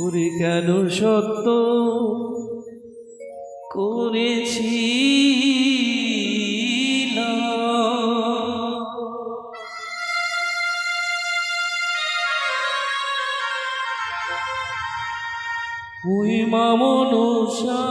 ওরে কেন সত্য? করেছি ওই মামনসা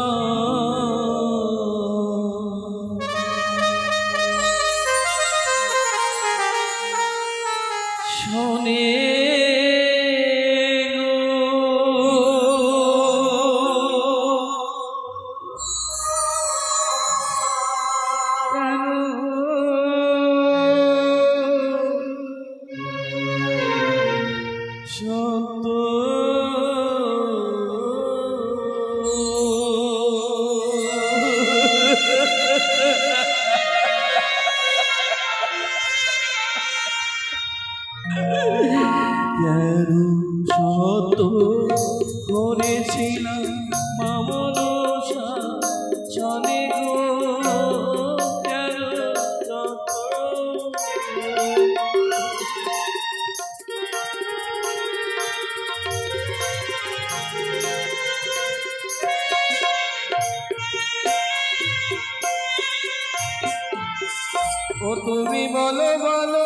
কেন সত্য করেছিলাম মামনসা চলে ও তুমি বলো বলো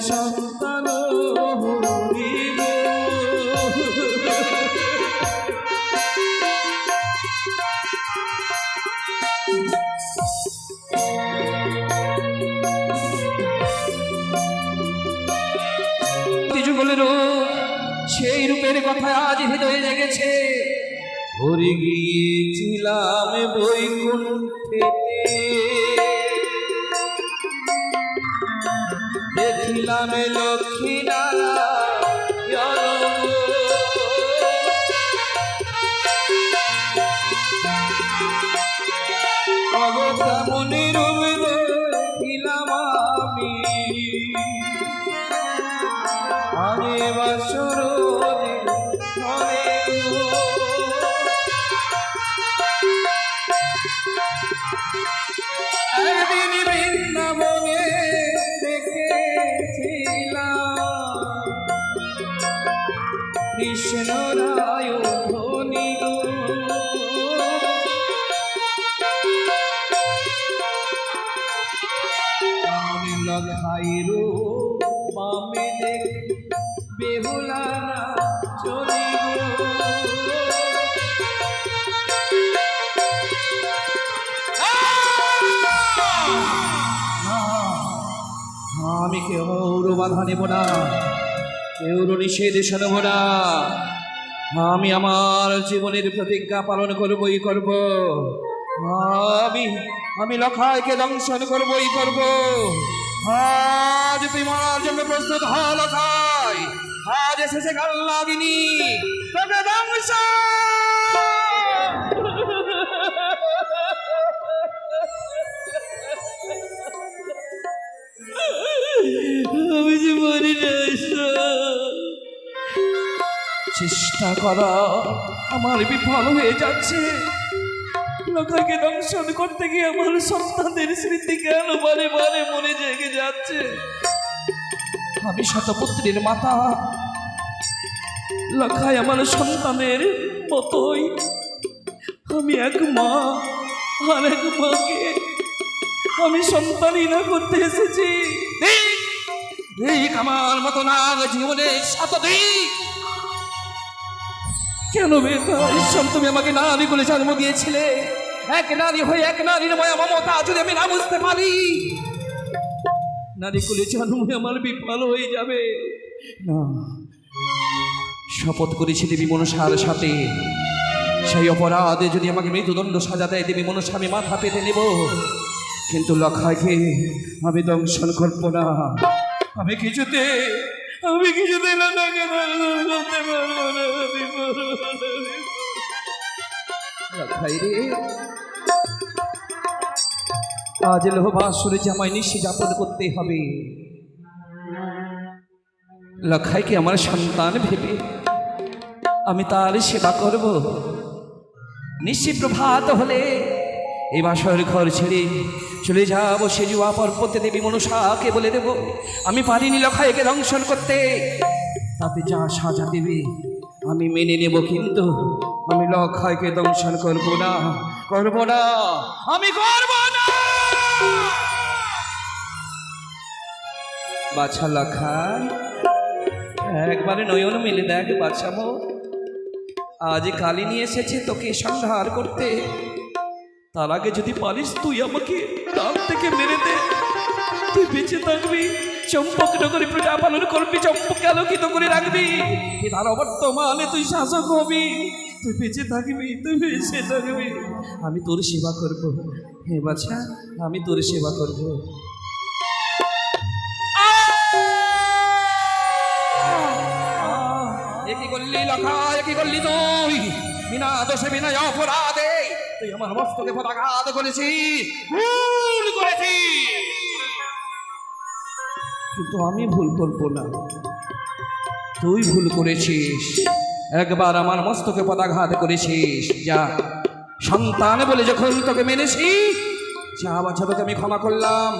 সন্তান সেই রূপের কথা আজ হৃদয়ে জেগেছে ভরে গিয়েছিলাম বৈকুণ্ঠে। দেখিলাম লক্ষ্মী অগতামনি রূপ লখাইরো মামে দেখে বেহুলা না চলি আমি কেউ বাধা নেব না কেউ নিষেধ নেব না। আমি আমার জীবনের প্রতিজ্ঞা পালন করবই করব। আমি আমি লখাইকে দংশন করবই করব। আজ তুই মারার জন্য প্রস্তুত হ লখাই আজ এসেছে কাল লাগিনি তোকে দংশন আমি যে মরি চেষ্টা করা আমার বিফল হয়ে যাচ্ছে। লোকাকে দংশন করতে গিয়ে আমার সন্তানদের স্মৃতি কেন বারে বারে মনে জেগে যাচ্ছে? আমি শতপুত্রের মাতা। লখায় আমার সন্তানের মতোই। আমি এক মা আর এক মাকে। আমি সন্তানই না করতে এসেছি। এই আমার মতো না জীবনে শতদিক কেন বেতা ঈশ্বর তুমি আমাকে নারী করে জন্ম দিয়েছিলে? এক নারী হয়ে এক নারীর মায়া মমতা যদি আমি না বুঝতে পারি নারী কুলে জন্মে আমার বিফল হয়ে যাবে না শপথ করেছি দেবী মনসার সাথে সেই অপরাধে যদি আমাকে মৃত্যুদণ্ড সাজা দেয় দেবী মনসা আমি মাথা পেতে নেব কিন্তু লক্ষাকে আমি দংশন করব না আমি কিছুতে আমি কিছুতে দংশন করতে পারব না আজ লোহবাসুরে জামাই নিশি যাপন করতে হবে। লক্ষাইকে আমার সন্তান ভেবে আমি তার সেবা করব। নিশি প্রভাত হলে এই বাসর ঘর ছেড়ে চলে যাব। সে জুয়া পর্বতে দেবী মনসাকে বলে দেব, আমি পারিনি লক্ষাইকে দংশন করতে। তাতে যা সাজা দেবে আমি মেনে নেব কিন্তু আমি লক্ষাইকে দংশন করব না করব না। আমি করব না! বাছা লখাই একবারে নয়ন মিলে দেখ বাছা মো। আজ কালি নিয়ে এসেছে তোকে সংহার করতে। তার আগে যদি পারিস তুই আমাকে কাল থেকে মেরে দে। তুই বেঁচে থাকবি, চম্পক নগরী প্রজা পালন করবি, চম্পককে আলোকিত করে রাখবি। তার অবর্তমানে তুই শাসক হবি। তুই বেঁচে থাকবি তুই বেঁচে থাকবি। আমি তোর সেবা করব। হে বাছা আমি তোর সেবা করব। একই করলি লখা একই করলি তুই। বিনা দোষে বিনা অপরাধে তুই আমার মস্তকে পদাঘাত করেছিস ভুল করেছিস। কিন্তু আমি ভুল করব না। তুই ভুল করেছিস। একবার আমার মস্তকে পদাঘাত করেছিস, যা সন্তান বলে যখন তোকে মেনেছি, যা তোকে আমি ক্ষমা করলাম,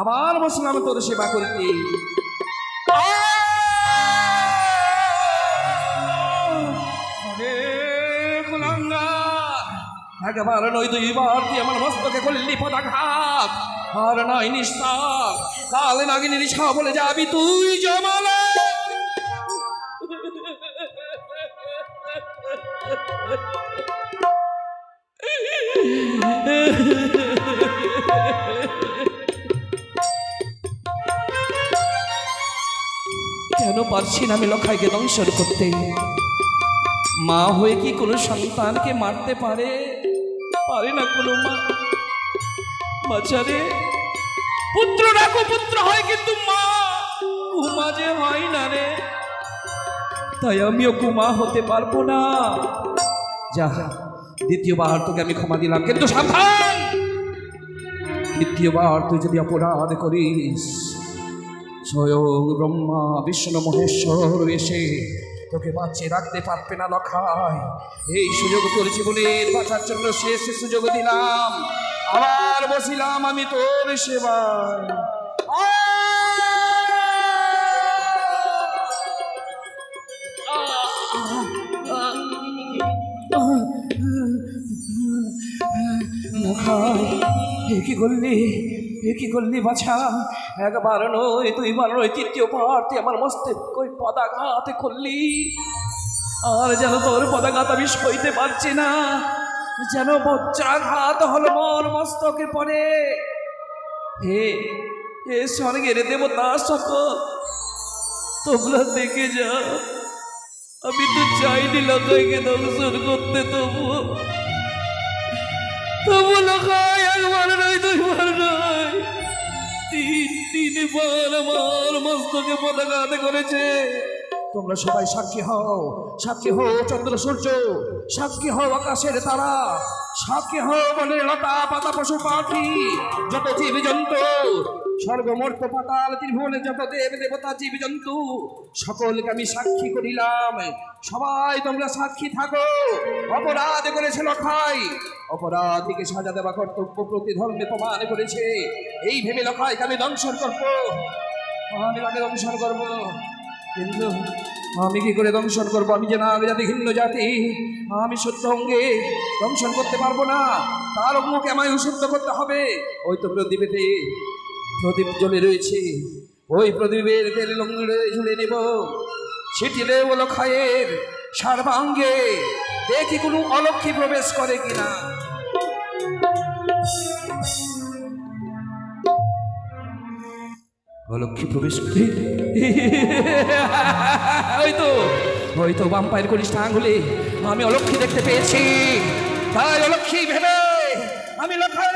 আবার বসলাম তোর সেবা করতে একবার নয় দুইবার তুই আমার মস্তকে করলি পদাঘাত, আর নয় নিঃশ্বাস। কাল নাগিনী নিশা বলে যাবি তুই জমালে কেন পারছি না আমি লখাইকে দংশন করতে? মা হয়ে কি কোনো সন্তানকে মারতে পারে? পারে না কোনো মা। বাচ্চারে পুত্র ডাকো, পুত্র হয় কিন্তু মা। কুমা যে হয় না রে। তাই আমিও কুমা হতে পারব না। যা, দ্বিতীয়বার তোকে আমি ক্ষমা দিলাম, কিন্তু সাবধান! দ্বিতীয়বার তুই যদি অপরাধ করিস, স্বয়ং ব্রহ্মা, বিষ্ণু, মহেশ্বর এসে তোকে বাঁচিয়ে রাখতে পারবে না লখায় এই সুযোগ তোর জীবনের বাঁচার জন্য শেষ সুযোগ দিলাম। আবার বসিলাম আমি তোর সেবায়। এ কি করলি? এ কি করলি বাছা? একবার নয়, দুইবার নয় তৃতীয় তুই আমার মস্তে কই পদাঘাত করলি। আর যেন তোর পদাঘাত আমি সইতে পারছি না, যেন বজ্রাঘাত হলো মোর মস্তকে পড়ে। হে হে স্বর্গের দেবতা সকল, তোমরা দেখে যা আমি তো চাইনি লোকাইকে দংশন করতে তবুও। তবু লোকায় একবার নয় দুইবার নয় তিন, তিনবার আমার মস্তকে পতাকাতে করেছে। তোমরা সবাই সাক্ষী হও সাক্ষী হও চন্দ্র সূর্য, সাক্ষী হও আকাশের তারা, সাক্ষী হও বলে লতা পাতা পশু পাখি, যত জীব জন্তু স্বর্গমর্ত পাতাল ত্রিভুবনে যত দেব দেবতা জীব জন্তু সকলকে আমি সাক্ষী করিলাম। সবাই তোমরা সাক্ষী থাকো। অপরাধ করেছে লখাই। অপরাধীকে সাজা দেওয়া কর্তব্য প্রতি ধর্মে প্রমাণ করেছে। এই ভেবে লখাইকে আমি দংশন করব। আমি তাকে দংশন করব? কিন্তু আমি কি করে দংশন করব? আমি যে নাগ জাতি, ভিন্ন জাতি, আমি সত্য অঙ্গে দংশন করতে পারব না। তার অঙ্গকে আমায় শুদ্ধ করতে হবে। ওই তো প্রদীপেতে প্রদীপ জ্বলে রয়েছে। ওই প্রদীপের তেল লঙ্গড়ে ঝুলে নেব। সেটি দেব লখায়ের সর্বাঙ্গে দেখি কোনো অলক্ষী প্রবেশ করে কিনা। অলক্ষী প্রবেশ করে? ওই তো ওই তো আঙুলে আমি অলক্ষী দেখতে পেয়েছি। তাই অলক্ষী ভেবে আমি লক্ষার